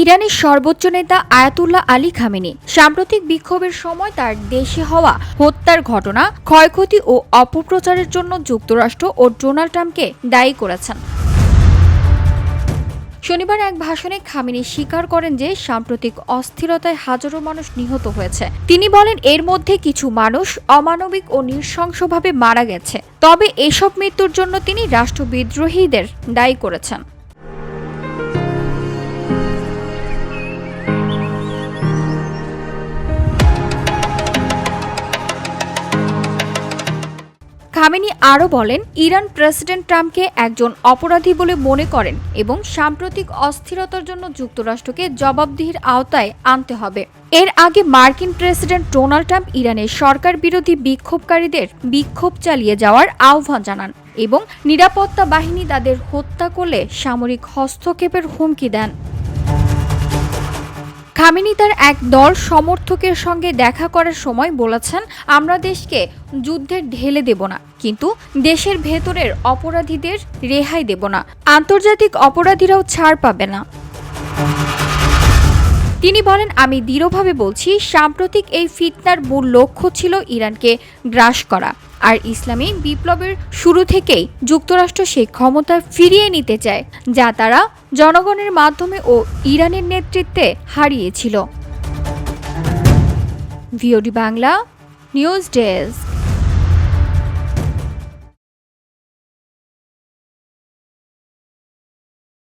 ইরানের সর্বোচ্চ নেতা আয়াতুল্লাহ আলী খামেনি। সাম্প্রতিক বিক্ষোভের সময় তার দেশে হওয়া হত্যার ঘটনা, ক্ষয়ক্ষতি ও অপপ্রচারের জন্য যুক্তরাষ্ট্র ও ডোনাল্ড ট্রাম্পকে দায়ী করেছেন। শনিবার এক ভাষণে খামিনি স্বীকার করেন যে সাম্প্রতিক অস্থিরতায় হাজারো মানুষ নিহত হয়েছে। তিনি বলেন, এর মধ্যে কিছু মানুষ অমানবিক ও নৃশংসভাবে মারা গেছে। তবে এসব মৃত্যুর জন্য তিনি রাষ্ট্রবিদ্রোহীদের দায়ী করেছেন। খামেনি আরও বলেন, ইরান প্রেসিডেন্ট ট্রাম্পকে একজন অপরাধী বলে মনে করেন এবং সাম্প্রতিক অস্থিরতার জন্য যুক্তরাষ্ট্রকে জবাবদিহির আওতায় আনতে হবে। এর আগে মার্কিন প্রেসিডেন্ট ডোনাল্ড ট্রাম্প ইরানের সরকার বিরোধী বিক্ষোভকারীদের বিক্ষোভ চালিয়ে যাওয়ার আহ্বান জানান এবং নিরাপত্তা বাহিনী তাদের হত্যা করলে সামরিক হস্তক্ষেপের হুমকি দেন। খামেনি তার এক দল সমর্থকের সঙ্গে দেখা করার সময় বলেছেন, আমরা দেশকে যুদ্ধের ঢেলে দেব না, কিন্তু দেশের ভেতরের অপরাধীদের রেহাই দেব না। আন্তর্জাতিক অপরাধীরাও ছাড় পাবে না। তিনি বলেন, আমি দৃঢ়ভাবে বলছি, সাম্প্রতিক এই ফিতনার মূল লক্ষ্য ছিল ইরানকে গ্রাস করা। আর ইসলামী বিপ্লবের শুরু থেকেই যুক্তরাষ্ট্র সে ক্ষমতা ফিরিয়ে নিতে চায়, যা তারা জনগণের মাধ্যমে ও ইরানের নেতৃত্বে হারিয়েছিল। VOD Bangla, news desk.